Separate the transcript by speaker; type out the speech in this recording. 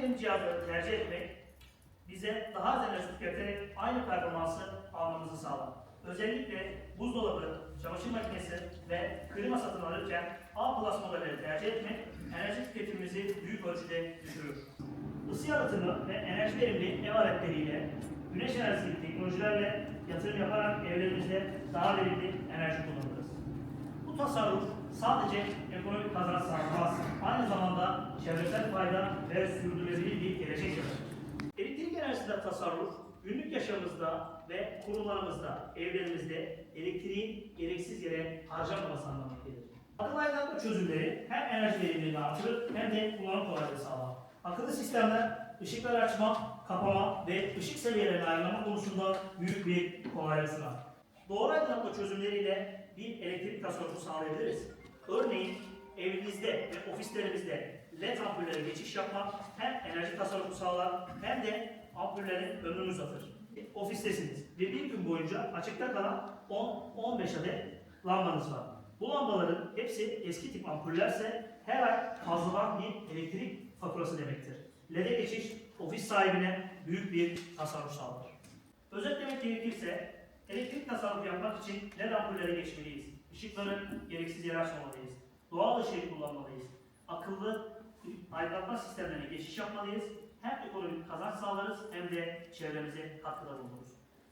Speaker 1: verimli cihazları tercih etmek bize daha az enerji tüketerek aynı performansı almamızı sağlar. Özellikle buzdolabı, çamaşır makinesi ve klima satın alırken A Plus modelleri tercih etmek enerji tüketimimizi büyük ölçüde düşürür. Isı yalıtımı ve enerji verimli ev aletleriyle, güneş enerjisi teknolojilerle yatırım yaparak evlerimizde daha verimli enerji kullanırız. Bu tasarruf sadece ekonomik ve sürdürülebilir bir gelecek yaratır. Elektrik enerjisinden tasarruf, günlük yaşamımızda ve kurumlarımızda, evlerimizde elektriğin gereksiz yere harcanmaması anlamına gelir. Akıllı aydınlatma çözümleri hem enerji verimliliğini artırır hem de kullanım kolaylığı sağlar. Akıllı sistemler ışıkları açma, kapama ve ışık seviyelerini ayarlama konusunda büyük bir kolaylık sunar. Doğru aydınlatma çözümleriyle bir elektrik tasarrufu sağlayabiliriz. Örneğin ofislerimizde LED ampullere geçiş yapmak hem enerji tasarrufu sağlar hem de ampullerin ömrünü uzatır. Ofistesiniz ve bir gün boyunca açıkta kalan 10-15 adet lambanız var. Bu lambaların hepsi eski tip ampullerse her ay fazladan bir elektrik faturası demektir. LED'e geçiş ofis sahibine büyük bir tasarruf sağlar. Özetlemek gerekirse elektrik tasarrufu yapmak için LED ampullere geçmeliyiz. Işıkları gereksiz yere açmamalıyız. Doğal ışığı kullanmalıyız. Akıllı aydınlatma sistemlerine geçiş yapmalıyız. Hem ekonomik kazanç sağlarız hem de çevremize katkıda bulunuruz.